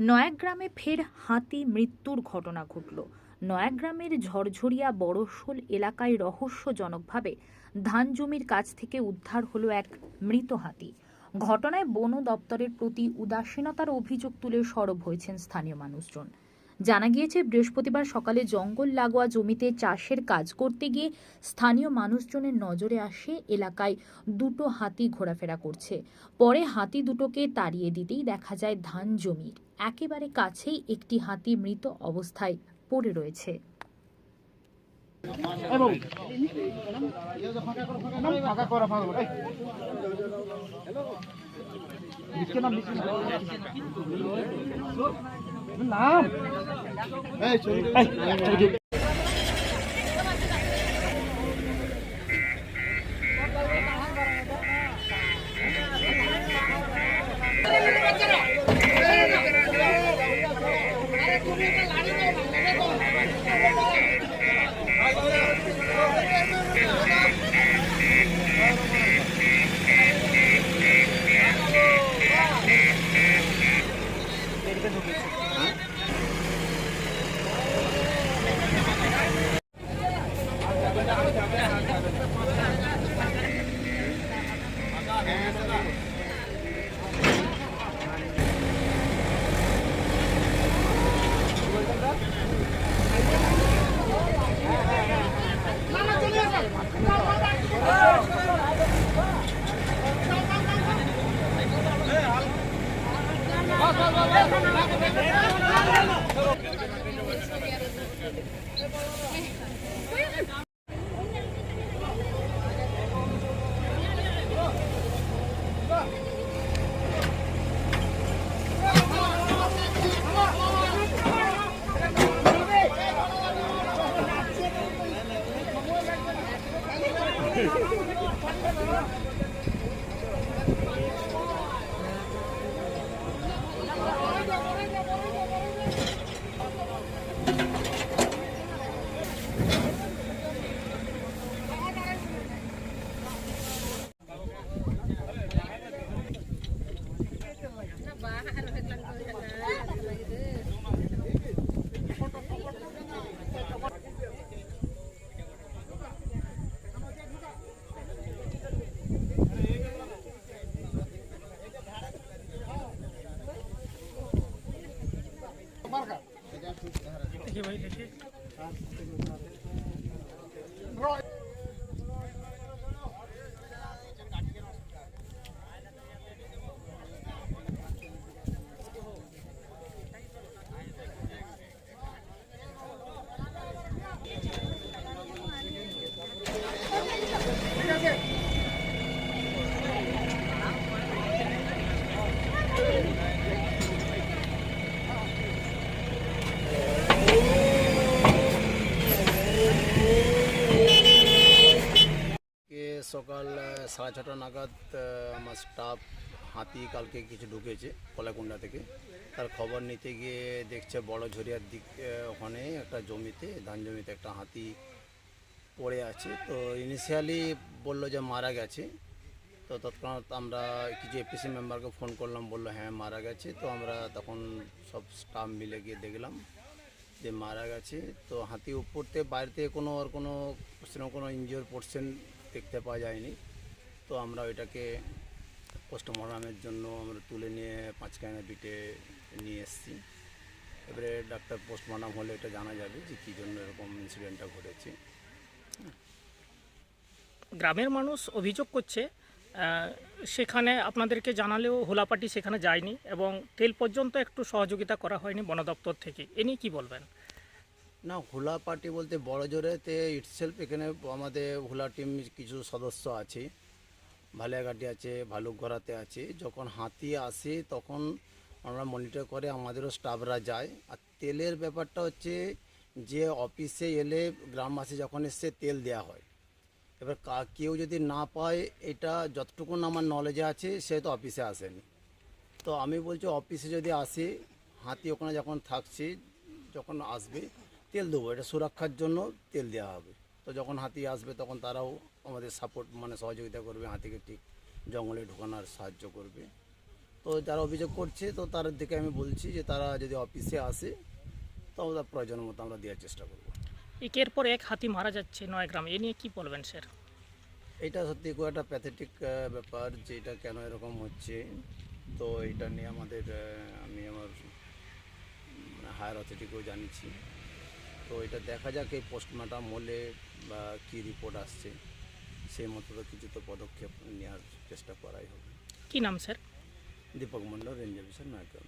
নয়াগ্রামে ফের হাতি মৃত্যুর ঘটনা ঘটল। নয়াগ্রামের ঝরঝরিয়া বড়শোল এলাকায় রহস্যজনকভাবে ধান জমির কাছ থেকে উদ্ধার হলো এক মৃত হাতি। ঘটনায় বন দপ্তরের প্রতি উদাসীনতার অভিযোগ তুলে সরব হয়েছেন স্থানীয় মানুষজন। জানা গিয়েছে বৃহস্পতিবার সকালে জঙ্গল লাগোয়া জমিতে চাষের কাজ করতে গিয়ে স্থানীয় মানুষজনের নজরে আসে এলাকায় দুটো হাতি ঘোরাফেরা করছে পরে হাতি দুটোকে তাড়িয়ে দিতেই দেখা যায় ধান জমির একেবারে কাছেই একটি হাতি মৃত অবস্থায় পড়ে রয়েছে করা ফাঁকা করা নিচে নাম নিচে নাম এই ছবি কে সকাল সাড়ে ছটা নাগাদ আমার স্টাফ হাতি কালকে কিছু ঢুকেছে কলাকুণ্ডা থেকে। তার খবর নিতে গিয়ে দেখছে বড় ঝরিয়ার দিক ওখানে একটা জমিতে, ধান জমিতে একটা হাতি পড়ে আছে। তো ইনিশিয়ালি বলল যে মারা গেছে। তো তৎক্ষণাৎ আমরা কিছু এপিসি মেম্বারকে ফোন করলাম, বলল হ্যাঁ মারা গেছে। তো আমরা তখন সব স্টাফ মিলে গিয়ে দেখলাম যে মারা গেছে। তো হাতি উপর থেকে, বাইরে থেকে কোনো আর কোনো কোনো ইনজিওর পোর্শন দেখতে পাওয়া যায়নি। তো আমরা ওইটাকে পোস্টমর্টমের জন্য আমরা তুলে নিয়ে পাঁচকানা বিটে নিয়ে এসেছি। এবারে ডাক্তার পোস্টমর্টম হলে এটা জানা যাবে যে কী জন্য এরকম ইনসিডেন্টটা ঘটেছে। গ্রামের মানুষ অভিযোগ করছে সেখানে আপনাদেরকে জানালেও হোলাপাটি সেখানে যায়নি এবং তেল পর্যন্ত একটু সহযোগিতা করা হয়নি বন দপ্তর থেকে। এ নিয়ে কী বলবেন? না, হুলা পার্টি বলতে বড় জোরেতে ইটসেলফ এখানে আমাদের হুলা টিম কিছু সদস্য আছে। ভালিয়াঘাটি আছে, ভালুকগড়াতে আছে। যখন হাতি আসে, তখন আমরা মনিটর করে, আমাদেরও স্টাফরা যায়। আর তেলের ব্যাপারটা হচ্ছে যে অফিসে এলে গ্রামবাসী যখন এসছে তেল দেওয়া হয়। এবার কা- কেউ যদি না পায়, এটা যতটুকুন আমার নলেজে আছে, সে তো অফিসে আসেনি। তো আমি বলছি অফিসে যদি আসে, হাতি ওখানে যখন থাকছে, যখন আসবে তেল দেবো এটা সুরক্ষার জন্য তেল দেওয়া হবে। তো যখন হাতি আসবে তখন তারাও আমাদের সাপোর্ট মানে সহযোগিতা করবে হাতিকে ঠিক জঙ্গলে ঢোকানোর সাহায্য করবে। তো যারা অভিযোগ করছে তো তার দিকে আমি বলছি যে তারা যদি অফিসে আসে তো আমরা প্রয়োজন মতো আমরা দেওয়ার চেষ্টা করব। একের পর এক হাতি মারা যাচ্ছে নয় গ্রামে এ নিয়ে কি বলবেন স্যার? এটা সত্যি খুব একটা প্যাথেটিক ব্যাপার যে এটা কেন এরকম হচ্ছে। তো এটা নিয়ে আমাদের আমি আমার হায়ার অথরিটিকেও জানিয়েছি। তো এটা দেখা যাক এই পোস্টমার্টাম হলে বা কী রিপোর্ট আসছে সেই মতো তো কিছু তো পদক্ষেপ নেওয়ার চেষ্টা করাই হবে। কী নাম sir? Dipak Mondal range officer Nayagram